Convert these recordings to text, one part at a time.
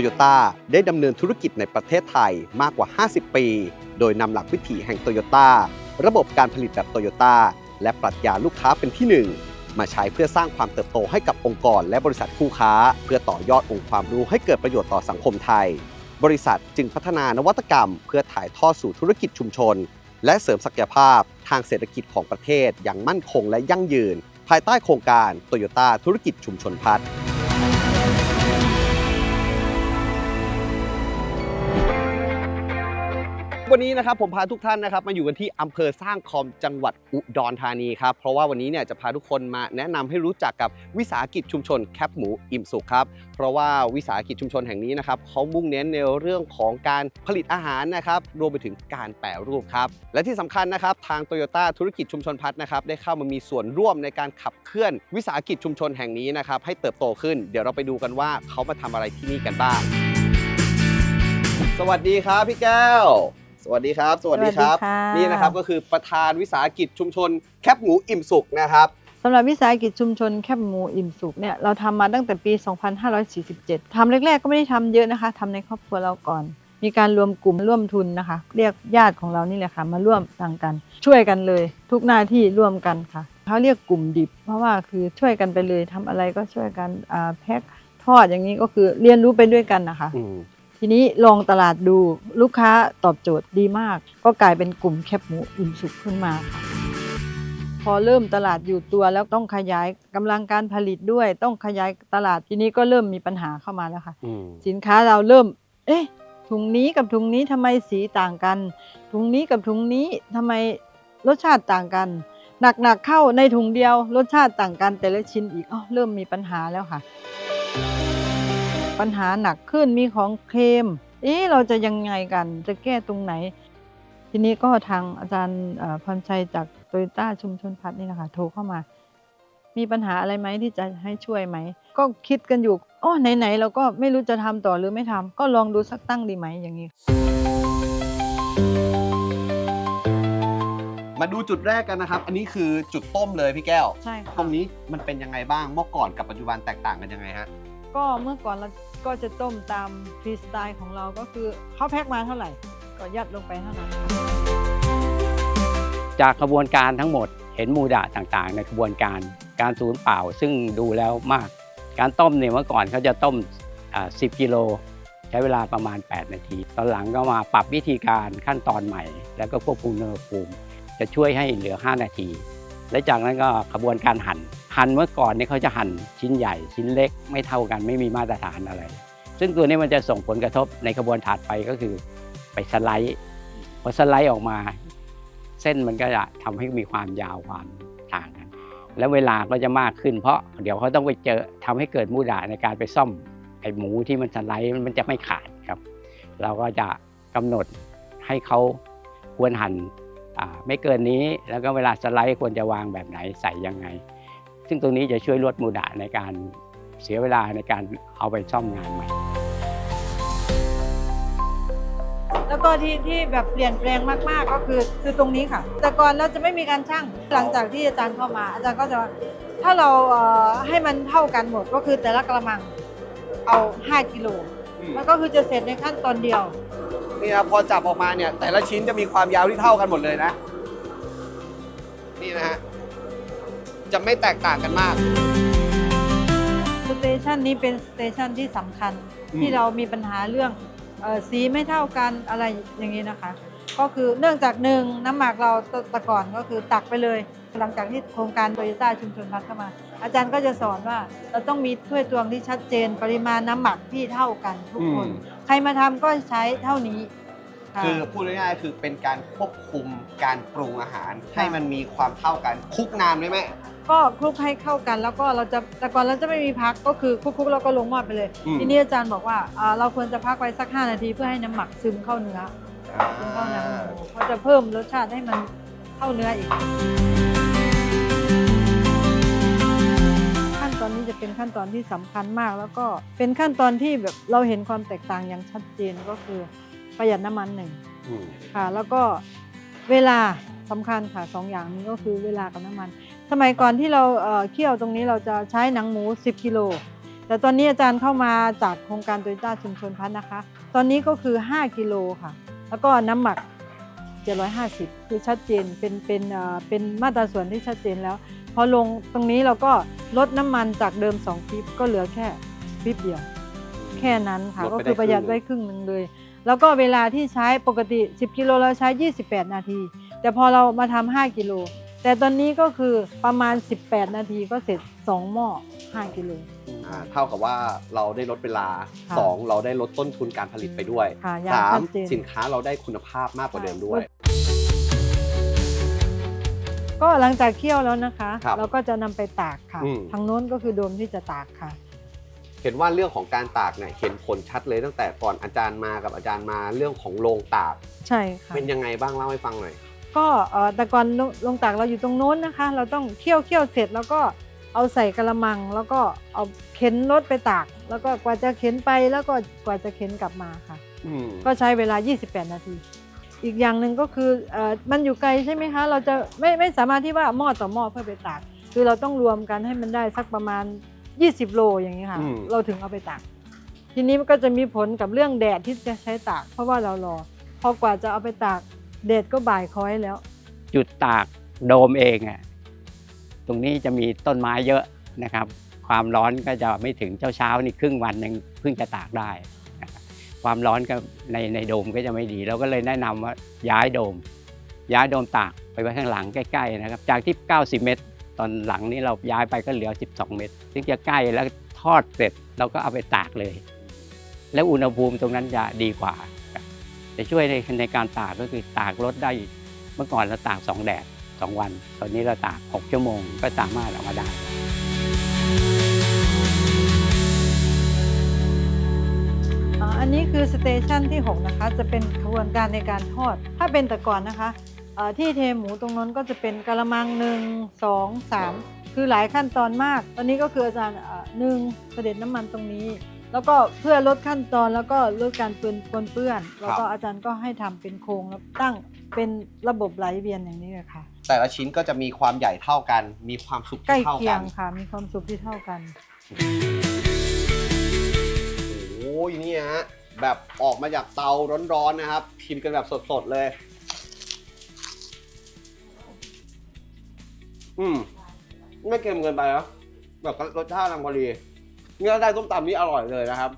โยต้าได้ดำเนินธุรกิจในประเทศไทยมากกว่า 50 ปี โดยนำหลักวิถีแห่งโตโยต้าระบบการผลิตแบบโตโยต้าและปรัชญาลูกค้าเป็นที่หนึ่งมาใช้เพื่อสร้างความเติบโตให้กับองค์กรและบริษัทคู่ค้า เพื่อต่อยอดองค์ความรู้ให้เกิดประโยชน์ต่อสังคมไทย บริษัทจึงพัฒนานวัตกรรม เพื่อถ่ายทอดสู่ธุรกิจชุมชน และเสริมศักยภาพทางเศรษฐกิจของประเทศอย่างมั่นคงและยั่งยืน ภายใต้โครงการโตโยต้าธุรกิจชุมชนพัฒน์ วันนี้นะครับผมพาทุกท่านนะครับมาอยู่กันที่อำเภอสร้างคอมจังหวัดอุดรธานีครับเพราะว่าวันนี้เนี่ยจะพาทุกคนมาแนะนำให้รู้จักกับวิสาหกิจชุมชนแคปหมูอิ่มสุขครับเพราะว่าวิสาหกิจชุมชนแห่งนี้นะครับเขามุ่งเน้นในเรื่องของการผลิตอาหารนะครับรวมไปถึงการแปรรูปครับและที่สำคัญนะครับทางโตโยต้าธุรกิจชุมชนพัฒน์นะครับได้เข้ามามีส่วนร่วมในการขับเคลื่อนวิสาหกิจชุมชนแห่งนี้นะครับให้เติบโตขึ้น เดี๋ยวเราไปดูกันว่าเขามาทำอะไรที่นี่กันบ้าง สวัสดีครับพี่แก้ว วัสดีครับ สวัสดีครับ สวัสดีค่ะ นี่นะครับก็คือประธานวิสาหกิจชุมชนแคบหมูอิ่มสุขนะครับ สำหรับวิสาหกิจชุมชนแคบหมูอิ่มสุขเนี่ยเราทำมาตั้งแต่ปี 2547 ทำแรก ๆ ก็ไม่ได้ทำเยอะนะคะทำในครอบครัวเราก่อน มีการรวมกลุ่มร่วมทุนนะคะ เรียกญาติของเรานี่แหละค่ะ มาร่วมต่างกัน ช่วยกันเลย ทุกหน้าที่ร่วมกันค่ะเขาเรียกกลุ่มดิบ เพราะว่าคือช่วยกันไปเลยทำอะไรก็ช่วยกันอ่าแพ็คทอดอย่างนี้ก็คือเรียนรู้ไปด้วยกันนะคะ อืม ทีนี้ลองตลาดดูลูกค้าตอบโจทย์ดีมาก ก็กลายเป็นกลุ่มแคบหมูอิ่มสุขขึ้นมาค่ะพอเริ่มตลาดอยู่ตัวแล้วต้องขยายกำลังการผลิตด้วย ต้องขยายตลาดทีนี้ก็เริ่มมีปัญหาเข้ามาแล้วค่ะอืมสินค้าเราเริ่ม เอ๊ะถุงนี้กับถุงนี้ทำไมสีต่างกัน ถุงนี้กับถุงนี้ทำไมรสชาติต่างกัน หนักๆเข้าในถุงเดียว รสชาติต่างกันแต่ละชิ้นอีกอ๋อเริ่มมีปัญหาแล้วค่ะ ปัญหาหนักขึ้นมีของเค็มเอ๊ะเราจะยังไงกันจะแก้ตรงไหน ทีนี้ก็ทางอาจารย์เอ่อพรชัยจากโตโยต้าชุมชนพัฒน์นี่นะคะโทรเข้ามา มีปัญหาอะไรไหมที่จะให้ช่วยไหม ก็คิดกันอยู่อ๋อไหนๆเราก็ไม่รู้จะทำต่อหรือไม่ทำก็ลองดูสักตั้งดีไหมอย่างนี้ มาดูจุดแรกกันนะครับ อันนี้คือจุดต้มเลยพี่แก้ว ใช่ค่ะตรงนี้มันเป็นยังไงบ้างเมื่อก่อนกับปัจจุบันแตกต่างกันยังไงฮะก็เมื่อก่อนเรา ก็จะต้มตามฟรีสไตล์ของเราก็คือเขาแพ็คมาเท่าไหร่ ก็ยัดลงไปเท่านั้น จากกระบวนการทั้งหมดเห็นมูดะต่างๆ ในกระบวนการการสูญเปล่าซึ่งดูแล้วมาก การต้มเนี่ยเมื่อก่อนเขาจะต้ม 10 กิโล ใช้เวลาประมาณ 8 นาที ตอนหลังก็มาปรับวิธีการขั้นตอนใหม่ แล้วก็ควบคุมอุณหภูมิ จะช่วยให้เหลือ 5 นาที และจากนั้นก็กระบวนการหั่น หั่นเมื่อก่อนเนี่ยเขาจะหั่นชิ้นใหญ่ชิ้นเล็กไม่เท่ากันไม่มีมาตรฐานอะไร ซึ่งตัวนี้มันจะส่งผลกระทบในกระบวนถัดไปก็คือไปสไลด์พอสไลด์ออกมา เส้นมันก็จะทำให้มีความยาวความต่างกัน แล้วเวลาก็จะมากขึ้น เพราะเดี๋ยวเขาต้องไปเจอทำให้เกิดมูดาในการไปซ่อมไอ้หมูที่มันสไลด์มันจะไม่ขาดครับ เราก็จะกำหนดให้เขาควรหั่นอ่าไม่เกินนี้แล้วก็เวลาสไลด์ควรจะวางแบบไหนใส่ยังไง ซึ่งตรงนี้จะช่วยลดมูดาในการเสียเวลาในการเอาไปซ่อมงานใหม่ แล้วก็ที่ที่แบบเปลี่ยนแปลงมากๆก็คือคือตรงนี้ค่ะ แต่ก่อนเราจะไม่มีการชั่งหลังจากที่อาจารย์เข้ามา อาจารย์ก็จะว่าถ้าเราเอ่อให้มันเท่ากันหมดก็คือแต่ละกระมังเอา 5กิโลมันก็คือจะเสร็จในขั้นตอนเดียว นี่นะพอจับออกมาเนี่ย แต่ละชิ้นจะมีความยาวที่เท่ากันหมดเลยนะ นี่นะฮะ จะไม่แตกต่างกันมาก สเตชันนี้เป็นสเตชันที่สำคัญอืม ที่เรามีปัญหาเรื่องเอ่อสีไม่เท่ากันอะไรอย่างนี้นะคะ ก็คือเนื่องจากหนึ่งน้ำหมักเราตแต่ก่อนก็คือตักไปเลย หลังจากที่โครงการโตโยต้าชุมชนพัฒน์เข้ามา อาจารย์ก็จะสอนว่าเราต้องมีถ้วยตวงที่ชัดเจนปริมาณน้ำหมักที่เท่ากันทุกคน อืม ใครมาทำก็ใช้เท่านี้ะ คือพูดง่ายๆคือเป็นการควบคุมการปรุงอาหาร ให้มันมีความเท่ากันคลุกนานไหมแม่ ก็คลุกให้เข้ากัน แล้วก็เราจะแต่ก่อนเราจะไม่มีพักก็คือคลุกๆแล้วก็ลงหม้อไปเลย อืม ทีนี้อาจารย์บอกว่าอ่าเราควรจะพักไว้สัก 5 นาทีเพื่อให้น้ำหมักซึมเข้าเนื้อซึมเข้าเนื้อหมูเขาจะเพิ่มรสชาติให้มันเข้าเนื้ออีก ขั้นตอนนี้จะเป็นขั้นตอนที่สำคัญมาก แล้วก็เป็นขั้นตอนที่แบบเราเห็นความแตกต่างอย่างชัดเจนก็คือประหยัดน้ำมันหนึ่ง อืม ค่ะแล้วก็เวลาสำคัญค่ะสองอย่างนี้ก็คือเวลากับน้ำมัน สมัยก่อนที่เราเอ่อเคี่ยวตรงนี้เราจะใช้หนังหมู 10 กิโล แต่ตอนนี้อาจารย์เข้ามาจากโครงการโตโยต้าชุมชนพัฒน์นะคะ ตอนนี้ก็คือ 5 กิโลค่ะ แล้วก็น้ำหมัก 750 คือชัดเจน เป็นเป็นเอ่อเป็นมาตราส่วนที่ชัดเจนแล้ว พอลงตรงนี้เราก็ลดน้ำมันจากเดิม 2ปิ๊บก็เหลือแค่ปิ๊บเดียว แค่นั้นค่ะลดก็ไปคือประหยัดได้ไว้ครึ่งหนึ่งครึ่งหนึ่งเลย แล้วก็เวลาที่ใช้ปกติ 10 กิโลเราใช้ 28 นาที แต่พอเรามาทำ5กิโล แต่ตอนนี้ก็คือประมาณ 18 นาทีก็เสร็จ 2 หม้อ 5 กิโล อ่าเท่ากับว่าเราได้ลดเวลาค่ะ2เราได้ลดต้นทุนการผลิตไปด้วยค่ะอย่างสามชัดเจน สินค้าเราได้คุณภาพมากกว่าเดิมด้วย ก็หลังจากเคี่ยวแล้วนะคะ ครับเราก็จะนำไปตากค่ะ อืม ทางโน้นก็คือโดมที่จะตากค่ะ เห็นว่าเรื่องของการตากเนี่ยเห็นผลชัดเลยตั้งแต่ก่อนอาจารย์มากับอาจารย์มาเรื่องของโรงตาก ใช่ค่ะ เป็นยังไงบ้างเล่าให้ฟังหน่อย ก็เอ่อแต่ก่อนลงลงตากเราอยู่ตรงโน้นนะคะ เราต้องเคี่ยวเคี่ยวเสร็จแล้วก็เอาใส่กระมัง แล้วก็เอาเข็นรถไปตาก แล้วก็กว่าจะเข็นไปแล้วก็กว่าจะเข็นกลับมาค่ะอืมก็ใช้เวลา 28 นาที อีกอย่างหนึ่งก็คือเอ่อมันอยู่ไกลใช่ไหมคะ เราจะไม่ไม่สามารถที่ว่าหม้อต่อหม้อเพื่อไปตาก คือเราต้องรวมกันให้มันได้สักประมาณ 20 โลอย่างนี้ค่ะอืมเราถึงเอาไปตาก ทีนี้มันก็จะมีผลกับเรื่องแดดที่จะใช้ตาก เพราะว่าเรารอพอกว่าจะเอาไปตาก แดดก็บ่ายค้อยแล้ว จุดตากโดมเองอะตรงนี้จะมีต้นไม้เยอะนะครับ ความร้อนก็จะไม่ถึงเช้าเช้านี่ครึ่งวันหนึ่งเพิ่งจะตากได้นะครับความร้อนก็ในในโดมก็จะไม่ดีเราก็เลยแนะนำว่าย้ายโดม ย้ายโดมตากไปไว้ข้างหลังใกล้ๆนะครับ จากที่ 90 เมตร ตอนหลังนี้เราย้ายไปก็เหลือ 12 เมตร ซึ่งจะใกล้แล้วทอดเสร็จเราก็เอาไปตากเลย แล้วอุณหภูมิตรงนั้นจะดีกว่า จะช่วยในในการตากก็คือตากลดได้เมื่อก่อนเราตากสองแดดสองวัน ตอนนี้เราตาก 6 ชั่วโมงก็สามารถเอามาได้อ่าอันนี้คือสเตชันที่ 6 นะคะ จะเป็นขบวนการในการทอด ถ้าเป็นแต่ก่อนนะคะอ่าที่เทหมูตรงนั้นก็จะเป็นกะละมังหนึ่งสองสามคือหลายขั้นตอนมาก ตอนนี้ก็คืออาจารย์อ่าหนึ่งเสด็จน้ำมันตรงนี้ แล้วก็เพื่อลดขั้นตอนแล้วก็ลดการเปื้อนปนเปื้อน แล้วก็อาจารย์ก็ให้ทำเป็นโครงแล้วตั้งเป็นระบบไหลเวียนอย่างนี้เลยค่ะ แต่ละชิ้นก็จะมีความใหญ่เท่ากัน มีความสุกใกล้ที่เท่าเคียกังนค่ะ มีความสุขที่เท่ากัน โอ้ยนี่ฮะแบบออกมาจากเตาร้อนๆนะครับชิมกันแบบสดๆเลย อืมไม่เค็มเกินไปนะแบบรสชาติกำลังพอดี เนื้อได้ส้มตำนี่อร่อยเลยนะครับ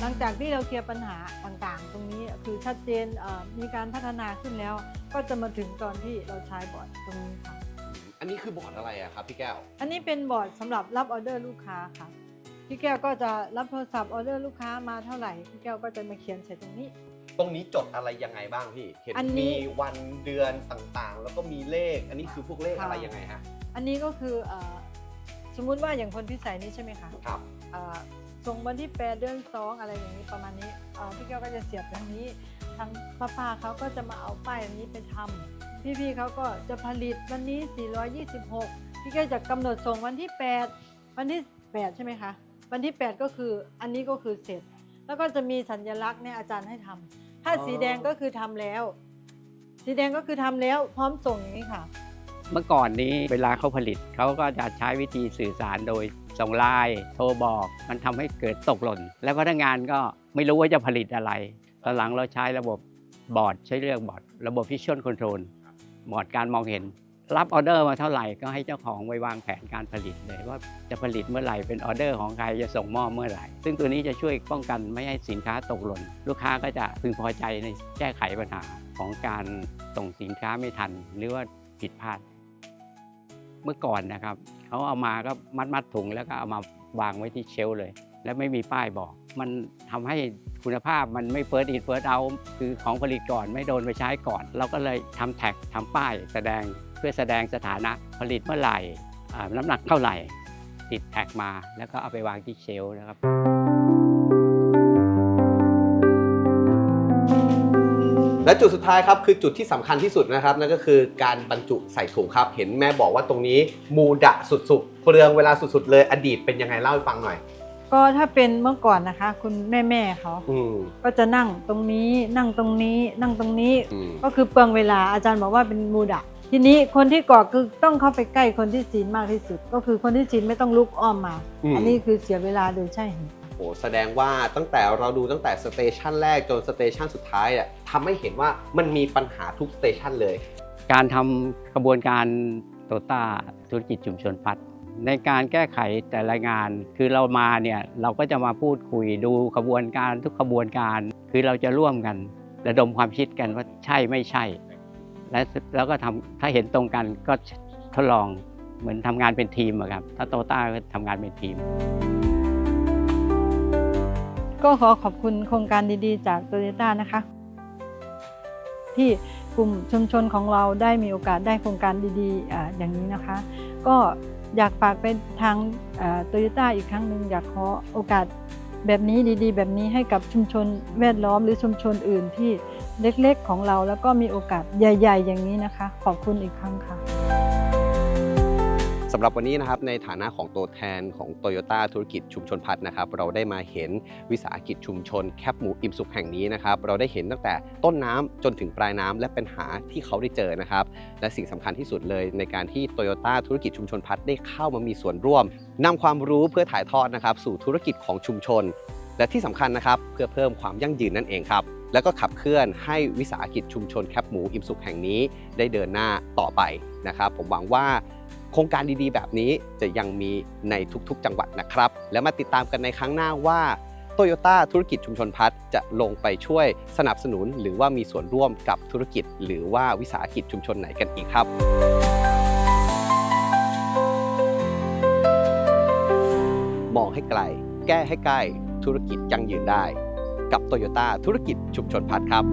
หลังจากที่เราเคลียร์ปัญหาต่างๆ ตรงนี้คือชัดเจนเอ่อมีการพัฒนาขึ้นแล้ว ก็จะมาถึงตอนที่เราใช้บอร์ดตรงนี้ค่ะ อันนี้คือบอร์ดอะไรอะครับพี่แก้ว อันนี้เป็นบอร์ดสำหรับรับออเดอร์ลูกค้าค่ะ พี่แก้วก็จะรับโทรศัพท์ออเดอร์ลูกค้ามาเท่าไหร่พี่แก้วก็จะมาเขียนใส่ตรงนี้ ตรงนี้จดอะไรยังไงบ้างพี่ เห็นอันนี้ มีวันเดือนต่างๆ แล้วก็มีเลข อันนี้คือพวกเลขค่ะอะไรยังไงฮะ อันนี้ก็คือเอ่อสมมุติว่าอย่างคนพิสัยนี้ใช่ไหมคะครับ เอ่อส่งวันที่8เดือน2อะไรอย่างนี้ประมาณนี้เอ่อพี่แก้วก็จะเสียบทางนี้ทางป้าป้าเขาก็จะมาเอาป้ายอันนี้ไปทำพี่ๆเขาก็จะผลิตวันนี้ 426 พี่แก้วจะกำหนดส่งวันที่ 8 วันที่ 8 ใช่ไหมคะ วันที่ 8 ก็คืออันนี้ก็คือเสร็จ แล้วก็จะมีสัญลักษณ์เนี่ยอาจารย์ให้ทำถ้าอ๋อสีแดงก็คือทำแล้ว สีแดงก็คือทำแล้วพร้อมส่งอย่างนี้ค่ะ เมื่อก่อนนี้เวลาเขาผลิตเขาก็จะใช้วิธีสื่อสารโดยส่งไลน์โทรบอก มันทำให้เกิดตกหล่น แล้วพนักงานก็ไม่รู้ว่าจะผลิตอะไรตอนหลังเราใช้ระบบบอร์ดใช้เรียกบอร์ดระบบ Vision Control บอร์ดการมองเห็น รับออเดอร์มาเท่าไหร่ก็ให้เจ้าของไว้วางแผนการผลิตเลยว่าจะผลิตเมื่อไหร่เป็นออเดอร์ของใครจะส่งมอบเมื่อไหร่ ซึ่งตัวนี้จะช่วยป้องกันไม่ให้สินค้าตกหล่น ลูกค้าก็จะพึงพอใจในแก้ไขปัญหาของการส่งสินค้าไม่ทัน หรือว่าผิดพลาด เมื่อก่อนนะครับเขาเอามาก็มัดมัดถุงแล้วก็เอามาวางไว้ที่เชลเลย แล้วไม่มีป้ายบอก มันทำให้คุณภาพมันไม่เฟิร์สอินเฟิร์สเอาคือของผลิตก่อนไม่โดนไปใช้ก่อน เราก็เลยทำแท็กทำป้ายแสดง เพื่อแสดงสถานะผลิตเมื่อไหร่อ่าน้ำหนักเท่าไหร่ ติดแท็กมาแล้วก็เอาไปวางที่เชลฟ์นะครับและจุดสุดท้ายครับคือจุดที่สำคัญที่สุดนะครับนั่นก็คือการบรรจุใส่ถุงครับ เห็นแม่บอกว่าตรงนี้มูดะสุดๆเปลืองเวลาสุดๆเลยอดีตเป็นยังไงเล่าให้ฟังหน่อย ก็ถ้าเป็นเมื่อก่อนนะคะ คุณแม่แม่ๆเขาอืมก็จะนั่งตรงนี้นั่งตรงนี้นั่งตรงนี้อืมก็คือเปลืองเวลาอาจารย์บอกว่าเป็นมูดะ ทีนี้คนที่ก่อคือต้องเข้าไปใกล้คนที่ศีลมากที่สุด ก็คือคนที่ศีลไม่ต้องลุกอ้อมมา อืม อันนี้คือเสียเวลาโดยใช่เหตุ โอ้แสดงว่าตั้งแต่เราดูตั้งแต่สเตชันแรกจนสเตชันสุดท้ายอะทำให้เห็นว่ามันมีปัญหาทุกสเตชันเลย การทำกระบวนการโตต้าธุรกิจชุมชนพัฒน์ในการแก้ไขแต่ละงาน คือเรามาเนี่ยเราก็จะมาพูดคุยดูขบวนการทุกขบวนการ คือเราจะร่วมกัน ระดมความคิดกันว่าใช่ไม่ใช่ และแล้วก็ทำถ้าเห็นตรงกันก็ทดลองเหมือนทำงานเป็นทีมอะครับ ถ้าโตต้าก็ทำงานเป็นทีม ก็ขอขอบคุณโครงการดีๆ จากโตโยต้านะคะ ที่กลุ่มชุมชนของเราได้มีโอกาสได้โครงการดีๆออย่างนี้นะคะ ก็อยากฝากไปทางโตโยต้าอีกครั้งหนึ่งอยากขอโอกาสแบบนี้ดีๆ แบบนี้ให้กับชุมชนแวดล้อมหรือชุมชนอื่นที่ เล็กๆของเราแล้วก็มีโอกาสใหญ่ ๆ อย่างนี้นะคะ ขอบคุณอีกครั้งค่ะสำหรับวันนี้นะครับในฐานะของตัวแทนของโตโยต้าธุรกิจชุมชนพัฒน์นะครับเราได้มาเห็นวิสาหกิจชุมชนแคบหมูอิ่มสุขแห่งนี้นะครับเราได้เห็นตั้งแต่ต้นน้ำจนถึงปลายน้ำและปัญหาที่เขาได้เจอนะครับและสิ่งสำคัญที่สุดเลยในการที่โตโยต้าธุรกิจชุมชนพัฒน์ได้เข้ามามีส่วนร่วมนำความรู้เพื่อถ่ายทอดนะครับสู่ธุรกิจของชุมชน และที่สำคัญนะครับเพื่อเพิ่มความยั่งยืนนั่นเองครับ แล้วก็ขับเคลื่อนให้วิสาหกิจชุมชนแคบหมูอิ่มสุขแห่งนี้ได้เดินหน้าต่อไปนะครับ ผมหวังว่าโครงการดีๆ แบบนี้จะยังมีในทุกๆ จังหวัดนะครับ แล้วมาติดตามกันในครั้งหน้าว่าโตโยต้าธุรกิจชุมชนพัฒน์จะลงไปช่วยสนับสนุน หรือว่ามีส่วนร่วมกับธุรกิจ หรือว่าวิสาหกิจชุมชนไหนกันอีกครับมองให้ไกล แก้ให้ใกล้ ธุรกิจยั่งยืนได้ กับโตโยต้าธุรกิจชุมชนพัฒน์ครับ